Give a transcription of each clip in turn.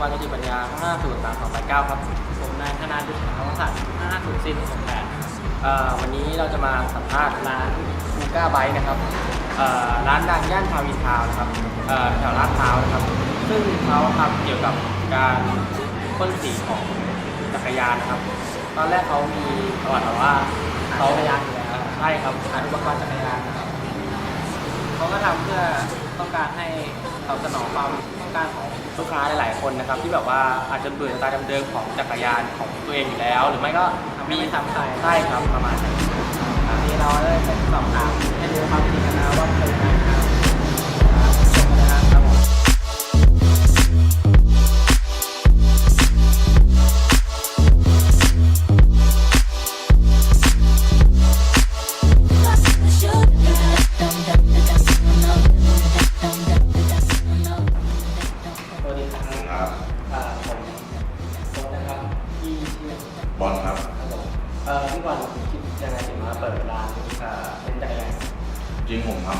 วันกิติปัญญา503289ครับ ผมนายธนาดุษย์ธรรมศาสตร์5048เอ่อวันนี้เราจะมาสัมภาษณ์ร้านคูก้าไบค์นะครับเอ่อร้านดังย่านทาวินทาวนะครับเอ่อแถวลาดพร้าวนะครับ ซึ่งเขาทำเกี่ยวกับการพ่นสีของจักรยานนะครับ ตอนแรกเขามีประวัติว่าเขาจักรยานใช่ครับขาอุปกรณ์จักรยานนะครับเขาก็ทำเพื่อ ต้องการให้ตอบสนองความต้องการของลูกค้าหลาย ๆ คนนะครับ ที่แบบว่าอาจจะเบื่อสไตล์เดิมๆของจักรยานของตัวเองอยู่แล้ว หรือไม่ก็มีทำใส่ใช่ครับประมาณนั้นอันนี้เราได้ไปสอบถามให้รู้ความจริงกันนะว่า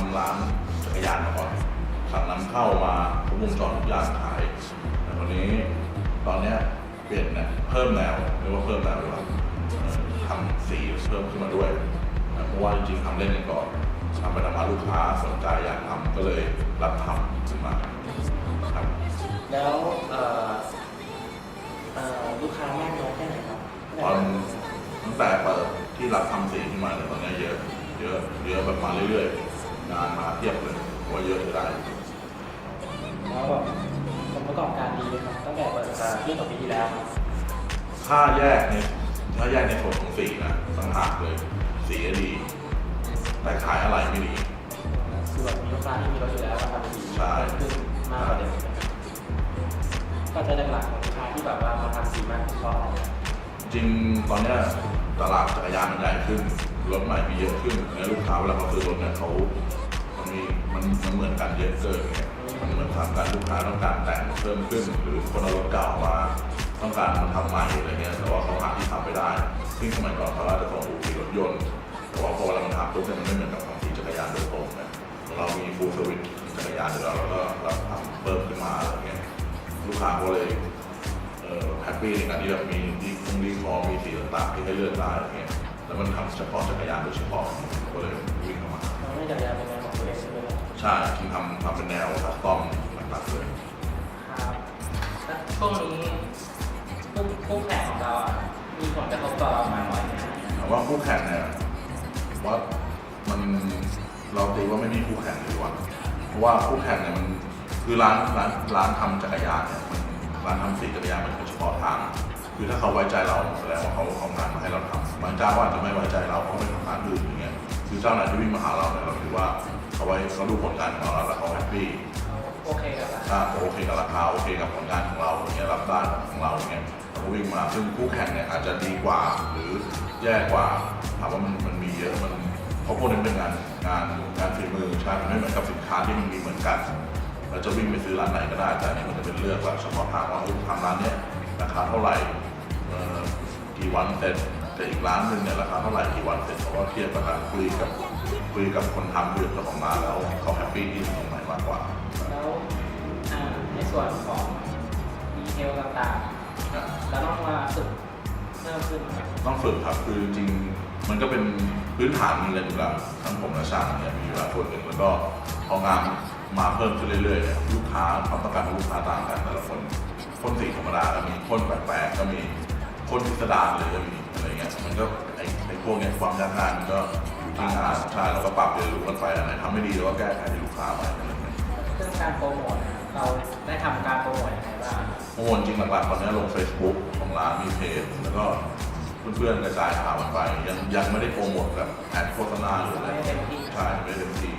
ำร้านจักรยานมาก่อนสั่งนำเข้ามาทุกวงจรทุกอย่างขายแต่วันนี้ตอนเนี้ยเปลี่ยนเนี่ยเพิ่มแนวเรียกว่าเพิ่มแนวดีกว่าเอ่อทำสีเพิ่มขึ้นมาด้วยนะเพราะว่าจริงๆทำเล่นกันก่อนทำไปทำมาลูกค้าสนใจอยากทำก็เลยรับทำขึ้นมาครับแล้วเอ่อเอ่อลูกค้ามากน้อยแค่ไหนครับตอนตั้งแต่เปิดที่รับทำสีขึ้นมาเนี่ยตอนเนี้ยเยอะเยอะเยอะแบบมาเรื่อยๆ งานมาเทียบเลยว่าเยอะจะได้แล้วแบบผลประกอบการดีไหมครับตั้งแต่เปิดมาเมื่อสองปีที่แล้วครับถ้าแยกในถ้าแยกในส่วนของสีนะต่างหากเลยสีดี แต่ขายอะไรไม่ดีคือแบบมีลูกค้าที่มีรถอยู่แล้วมาทำดีใช่ขึ้นมากกว่าเดิมก็จะหลักๆของลูกค้าที่แบบว่ามาทำสีมากเพราะอะไรครับจริงตอนเนี้ยตลาดจักรยานมันใหญ่ขึ้น รถใหม่มีเยอะขึ้นแล้วลูกค้าเวลาเขาซื้อรถเนี่ยเขามันมีมันมันเหมือนกันเยอะเกินไงมันเหมือนทำการลูกค้าต้องการแต่งเพิ่มขึ้น หรือคนเอารถเก่ามาต้องการมาทำใหม่อะไรเงี้ยแต่ว่าเขาหาที่ทำไม่ได้ ซึ่งสมัยก่อนเขาอาจจะส่งอู่ขี่รถยนต์แต่ว่าพอเวลามันทำปุ๊บเนี่ยมันไม่เหมือนกับของขี่จักรยานโดยตรงเนี่ยเรามีฟูลสวิตจักรยานอยู่แล้วเราก็เราทำเพิ่มขึ้นมาอะไรเงี้ยลูกค้าก็เลยแฮปปี้ในการที่แบบมีดีคงดีคอมีสีต่างๆที่ให้เลือกได้อะไรเงี้ย แล้วมันทำเฉพาะจักรยานโดยเฉพาะก็เลยวิ่งเข้ามาเราไม่จักรยานเป็นงานของตัวเองใช่ไหมครับใช่จริงทำทำเป็นแนวคัสตอมต่างๆเลยครับแล้วช่วงนี้คู่คู่แข่งของเราอะมีผลกระทบต่อเรามากน้อยไหมครับแต่ว่าคู่แข่งเนี่ยผมว่ามันเราตีว่าไม่มีคู่แข่งเลยดีกว่าเพราะว่าคู่แข่งเนี่ยมันคือร้านร้านร้านทำจักรยานเนี่ยมันร้านทำสีจักรยานมันเป็นเฉพาะทาง คือถ้าเขาไว้ใจเราแสดงว่าเขาเอางานมาให้เราทำบางเจ้าอาจจะไม่ไว้ใจเราเขาไปทำงานอื่นอย่างเงี้ยคือเจ้าไหนที่วิ่งมาหาเราเนี่ยเราถือว่าเขาไว้เขาดูผลงานของเราแล้วเขาแฮปปี้โอเคกับเราถ้าโอเคกับราคาโอเคกับผลงานของเราอย่างเงี้ยรับได้ของเราอย่างเงี้ยเราก็วิ่งมาซึ่งคู่แข่งเนี่ยอาจจะดีกว่าหรือแย่กว่าถามว่ามันมันมีเยอะมันเพราะพวกนี้เป็นงานงานงานฝีมือใช่มันไม่เหมือนกับสินค้าที่มันมีเหมือนกันเราจะวิ่งไปซื้อร้านไหนก็ได้แต่อันนี้มันจะเป็นเลือกว่าเฉพาะทางว่าเออทำร้านเนี้ยราคาเท่าไหร่เอ่อ กี่วันเสร็จแต่อีกร้านหนึ่งเนี่ยราคาเท่าไหร่กี่วันเสร็จเพราะว่าเทียบกับการคุยกับคุยกับคนทำคุยกับเจ้าของร้านแล้วเขาแฮปปี้ที่ตรงไหนมากกว่าแล้วอ่าในส่วนของดีเทลต่างนะๆเราต้องมาฝึกเพิ่มขึ้นไหมครับต้องฝึกครับคือจริงๆมันก็เป็นพื้นฐานมันเลยอยู่แล้วทั้งผมและช่างเนี่ยมีอยู่แล้วส่วนหนึ่งแล้วก็พองานมาเพิ่มขึ้นเรื่อยๆเนี่ยลูกค้าความต้องการของลูกค้าต่างกันแต่ละคนคนสีธรรมดาก็มีคนแปลกๆก็มี คนพิสดารเลยก็มีอะไรเงี้ยมันก็ไอ้ไอ้พวกเนี้ยความยากง่ายมันก็อยู่ที่งานใช่เราก็ปรับเรียนรู้กันไปอันไหนทำไม่ดีเราก็แก้ไขให้ลูกค้าไปอะไรเงี้ยเรื่องการโปรโมทนะครับเราได้ทำการโปรโมทยังไงบ้างโอ้โหจริงหลักๆตอนนี้ลง Facebook ของร้านมีเพจแล้วก็เพื่อนๆกระจายข่าวกันไป ยังยังไม่ได้โปรโมทแบบแอดโฆษณาหรืออะไรไม่เต็มที่ใช่ไม่เต็มที่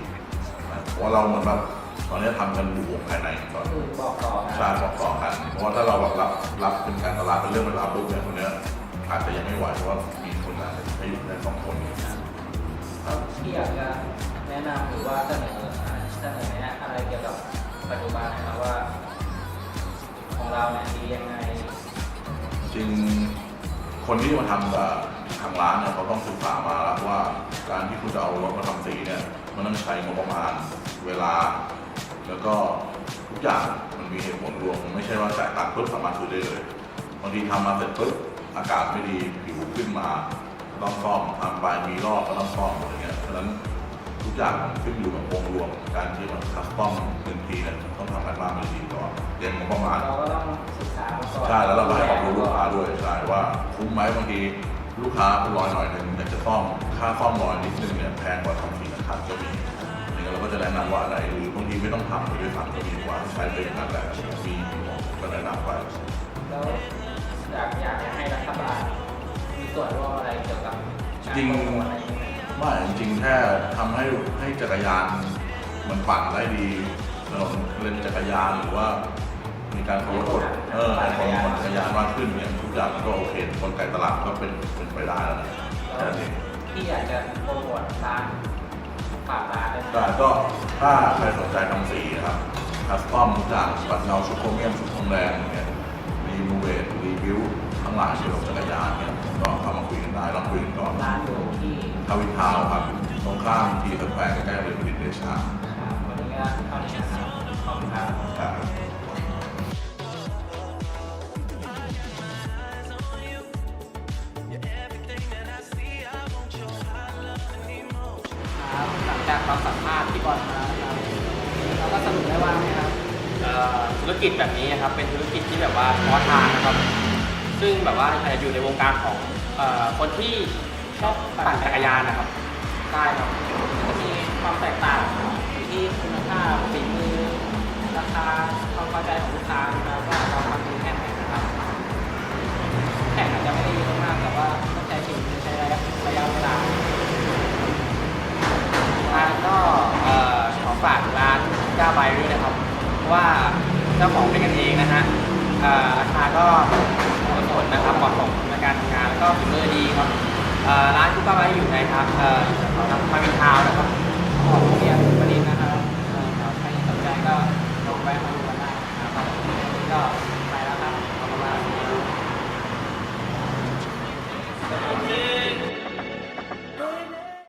นะเพราะว่าเราเหมือนแบบ ตอนนี้ทำกันอยู่วงภายในก่อนคือบอกต่อนะใช่บอกต่อกัน เพราะว่าถ้าเราแบบรับรับเป็นการตลาดเป็นเรื่องเป็นราวปุ๊บเนี่ยคนเนี้ยอาจจะยังไม่ไหวเพราะว่ามีคนอาจจะให้อยู่ได้สองคนแล้วที่อยากจะแนะนำหรือว่าเสนออ่าเสนอแนะอะไรเกี่ยวกับปัจจุบันนะครับว่า ของเราเนี่ยดียังไงจริงคนที่มาทำกับทางร้านเนี่ยเขาต้องศึกษามาแล้วว่า การที่คุณจะเอารถมาทำสีเนี่ยมันต้องใช้งบประมาณเวลา แล้วก็ทุกอย่างมันมีเหตุผลรวม ไม่ใช่ว่าจ่ายตังค์ปุ๊บสามารถซื้อได้เลยบางทีทำมาเสร็จปุ๊บอากาศไม่ดีผิวขึ้นมาต้องซ่อมทำไปมีรอบก็ต้องซ่อมอะไรเงี้ยเพราะฉะนั้นทุกอย่างมันขึ้นอยู่กับองค์รวม การที่มันคัสตอมหนึ่งทีเนี่ยต้องทำกันบ้านมาดีก่อนเรียนงบประมาณเราก็ต้องศึกษามาก่อนใช่แล้วเราก็ให้ความรู้ลูกค้าด้วยใช่ว่าคุ้มไหมบางทีลูกค้าเป็นรอยหน่อยหนึ่งอยากจะซ่อมค่าซ่อมรอยนิดนึงเนี่ยแพงกว่าทำ ไม่ต้องทำไปด้วยซ้ำก็มีกว่าใช้ไปอย่างนั้นแหละมีก็แนะนำไปแล้วอยากอยากให้รัฐบาลมีส่วนร่วมอะไรเกี่ยวกับกาจริงโปโมทอะไรอย่างเงี้ยไม่จริงๆแค่ทำให้ให้จักรยานมันปั่นได้ดีถนนเล่นจักรยานหรือว่า มีการเคารพกฎเออในคนปั่นจักรยานมากขึ้นเนี่ยทุกอย่างมันก็โอเคคนไก่ตลาดก็เป็นเป็นไปได้แล้วนะแค่นั้นเอง ที่อยากจะโปรโมทร้าน ฝากร้านเลยก็ก็ถ้าใครสนใจทำสีนะครับคัสตอมจากบัตรเงาชุดโครเมียมชุดทองแดงเนี่ยรีโนเวทรีวิวทั้งหลายเกี่ยวกับจักรยานเนี่ยก็เข้ามาคุยกันได้ลองคุยกันก่อนร้านอยู่ที่ทาวินทาวน์ครับตรงข้ามทีสแควร์ใกล้ๆเลยผลิตเดชา จากเราสัมภาษณ์พี่บอลมานะครับเราก็สรุปได้ว่านะครับเอ่อธุรกิจแบบนี้นะครับเป็นธุรกิจที่แบบว่าเฉพาะทางนะครับ ซึ่งแบบว่าอาจจะอยู่ในวงการของเอ่อคนที่ชอบปั่นจักรยานนะครับได้ครับก็มีความแตกต่างอยู่ที่คุณภาพฝีมือราคาความพอใจของลูกค้านะครับว่าเราทำดีแค่ไหนนะครับแข่งอาจจะไม่ได้เยอะมากแต่ว่าต้องใช้ฝีมือใช้ระยะระยะเวลา ทางก็เอ่อขอฝากร้านก้าใบด้วยนะครับเพราะว่า เจ้าของเป็นกันเองนะฮะเอ่อราคาก็เหมาะสมนะครับเหมาะสมในการทำงานแล้วก็ฝีมือดีครับเอ่อร้านก้าใบอยู่ในครับเอ่แถวทาง